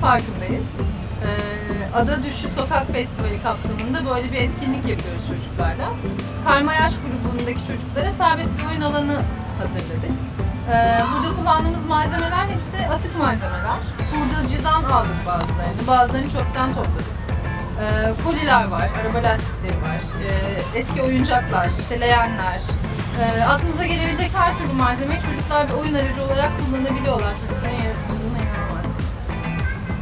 Parkı'ndayız. Ee, Ada Düşü Sokak Festivali kapsamında böyle bir etkinlik yapıyoruz çocuklarla. Karma Yaş grubundaki çocuklara serbest bir oyun alanı hazırladık. Ee, burada kullandığımız malzemeler hepsi atık malzemeler. Hurdacıdan aldık bazılarını, bazılarını çöpten topladık. Ee, koliler var, araba lastikleri var, ee, eski oyuncaklar, işte leğenler. Ee, aklınıza gelebilecek her türlü malzemeyi çocuklar bir oyun aracı olarak kullanabiliyorlar. Çocukların yaratıcılığına inanılmaz.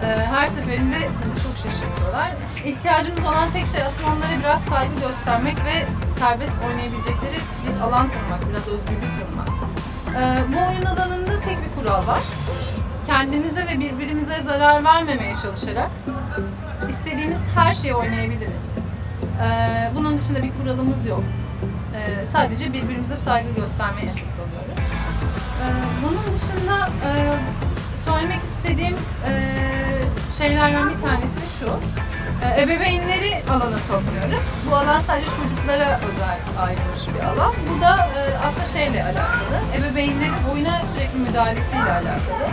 Ee, her seferinde sizi çok şaşırtıyorlar. İhtiyacımız olan tek şey aslında onlara biraz saygı göstermek ve serbest oynayabilecekleri bir alan tanımak, biraz özgürlük tanımak. Ee, bu oyun alanında tek bir kural var. Kendimize ve birbirimize zarar vermemeye çalışarak istediğimiz her şeyi oynayabiliriz. Ee, bunun dışında bir kuralımız yok. Sadece birbirimize saygı göstermeye esas alıyoruz. Bunun dışında e, söylemek istediğim e, şeylerden bir tanesi şu. E, ebeveynleri alana sokmuyoruz. Bu alan sadece çocuklara özel ayrılmış bir alan. Bu da e, aslında şeyle alakalı. Ebeveynlerin oyuna sürekli müdahalesiyle alakalı.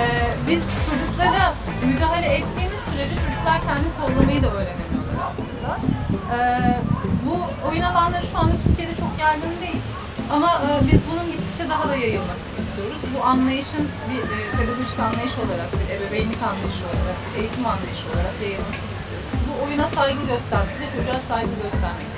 E, biz çocuklara müdahale ettiğimiz sürece çocuklar kendi kollamayı da öğrenemiyorlar aslında. E, bu oyun alanları şu anda Türkiye'de çok yaygın değil. Ama e, biz bunun gittikçe daha da yayılmasını istiyoruz. Bu anlayışın bir e, pedagojik anlayış olarak, bir ebeveynlik anlayışı olarak, bir eğitim anlayışı olarak yayılmasını istiyoruz. Bu oyuna saygı göstermekle, çocuğa saygı gelişebilir.